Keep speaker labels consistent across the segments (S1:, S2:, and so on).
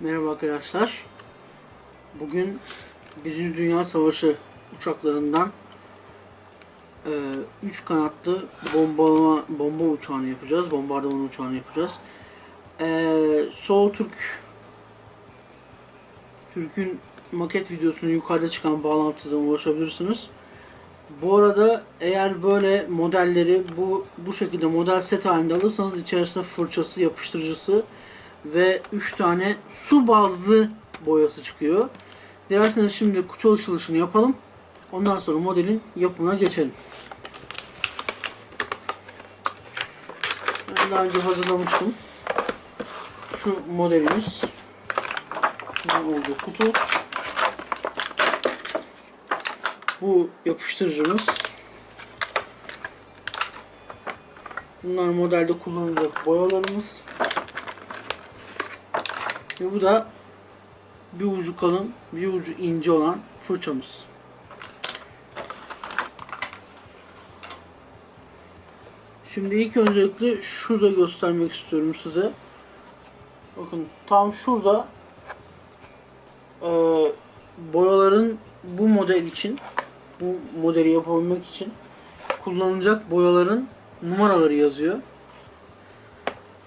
S1: Merhaba arkadaşlar. Bugün Birinci Dünya Savaşı uçaklarından 3 kanatlı bombalama bomba uçağını yapacağız. Bombardıman uçağını yapacağız. E, Soğuk Türk Türk'ün maket videosunu yukarıda çıkan bağlantıdan ulaşabilirsiniz. Bu arada eğer böyle modelleri bu bu şekilde model set halinde alırsanız içerisinde fırçası, yapıştırıcısı ve 3 tane su bazlı boyası çıkıyor. Dilerseniz şimdi kutu açılışını yapalım. Ondan sonra modelin yapımına geçelim. Ben daha önce hazırlamıştım. Şu modelimiz. Bunun olduğu kutu. Bu yapıştırıcımız. Bunlar modelde kullanılacak boyalarımız. Ve bu da bir ucu kalın, bir ucu ince olan fırçamız. Şimdi ilk öncelikle şurada göstermek istiyorum size. Bakın tam şurada e, boyaların bu model için bu modeli yapabilmek için kullanılacak boyaların numaraları yazıyor.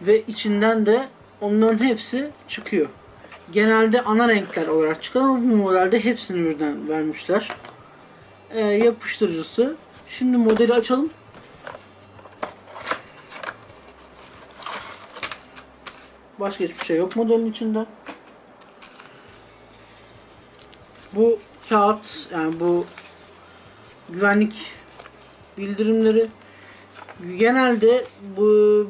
S1: Ve içinden de onların hepsi çıkıyor. Genelde ana renkler olarak çıkar ama bu modelde hepsini birden vermişler. Ee, yapıştırıcısı. Şimdi modeli açalım. Başka hiçbir şey yok modelin içinde. Bu kağıt yani bu güvenlik bildirimleri genelde bu,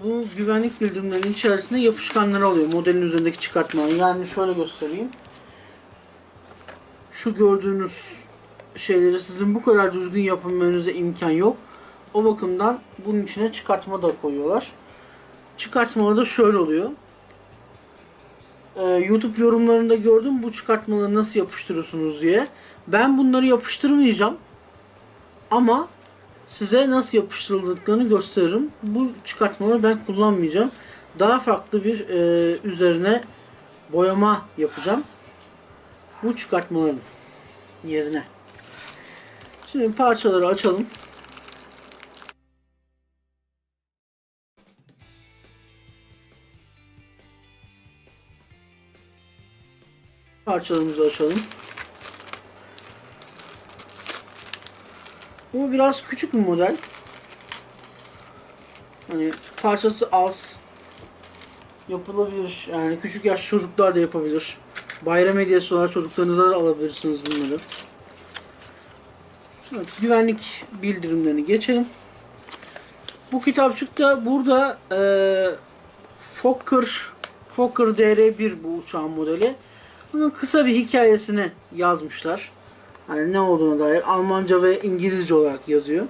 S1: bu güvenlik bildirimlerinin içerisinde yapışkanları oluyor modelin üzerindeki çıkartmalar. Yani şöyle göstereyim. Şu gördüğünüz şeyleri sizin bu kadar düzgün yapabilmenize imkan yok. O bakımdan bunun içine çıkartma da koyuyorlar. Çıkartmalar da şöyle oluyor. Ee, YouTube yorumlarında gördüm bu çıkartmaları nasıl yapıştırıyorsunuz diye. Ben bunları yapıştırmayacağım. Ama size nasıl yapıştırıldıklarını gösteririm. Bu çıkartmaları ben kullanmayacağım. Daha farklı bir e, üzerine boyama yapacağım. Bu çıkartmaların yerine. Şimdi parçaları açalım. Parçalarımızı açalım. Bu biraz küçük bir model. Hani parçası az. Yapılabilir. Yani küçük yaş çocuklar da yapabilir. Bayram hediyesi olarak çocuklarınıza da alabilirsiniz bunları. Evet, güvenlik bildirimlerini geçelim. Bu kitapçıkta burada e, Fokker Fokker DR1 bu uçağın modeli. Bunun kısa bir hikayesini yazmışlar. Hani ne olduğuna dair Almanca ve İngilizce olarak yazıyor.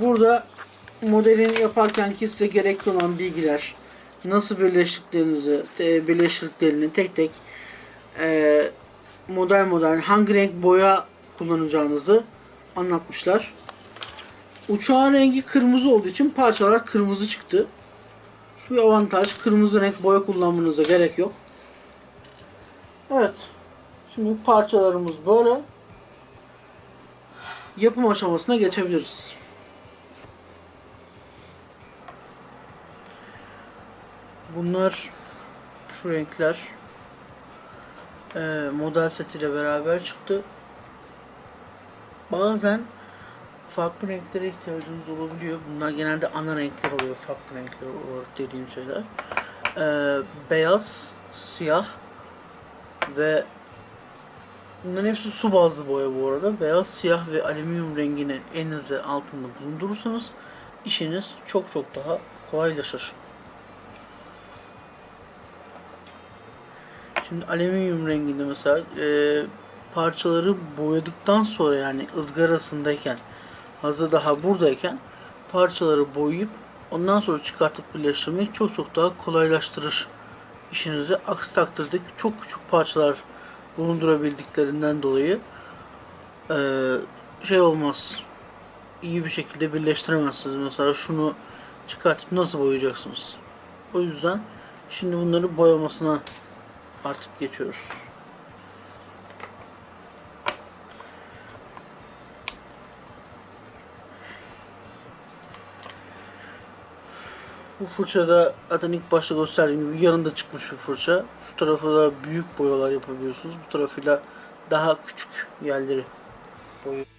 S1: Burada modelini yaparken ki size gerekli olan bilgiler, nasıl birleştiklerinizi, birleştirdiklerini tek tek e, model model hangi renk boya kullanacağınızı anlatmışlar. Uçağın rengi kırmızı olduğu için parçalar kırmızı çıktı. Bir avantaj. Kırmızı renk boya kullanmanıza gerek yok. Evet. Şimdi parçalarımız böyle. Yapım aşamasına geçebiliriz. Bunlar şu renkler e, model setiyle beraber çıktı. Bazen farklı renklere ihtiyacınız olabiliyor. Bunlar genelde ana renkler oluyor. Farklı renkler olarak dediğim şeyler. Ee, beyaz, siyah ve bunların hepsi su bazlı boya bu arada. Beyaz, siyah ve alüminyum rengini elinize altında bulundurursanız işiniz çok çok daha kolaylaşır. Şimdi alüminyum renginde mesela e, parçaları boyadıktan sonra yani ızgarasındayken hazır daha buradayken parçaları boyayıp ondan sonra çıkartıp birleştirmek çok çok daha kolaylaştırır işinizi. Aksi takdirde çok küçük parçalar bulundurabildiklerinden dolayı ee, şey olmaz. iyi bir şekilde birleştiremezsiniz. Mesela şunu çıkartıp nasıl boyayacaksınız? O yüzden şimdi bunları boyamasına artık geçiyoruz. Bu fırça da zaten ilk başta gösterdiğim gibi yanında çıkmış bir fırça. Şu tarafa da büyük boyalar yapabiliyorsunuz. Bu tarafıyla daha küçük yerleri boyuyor.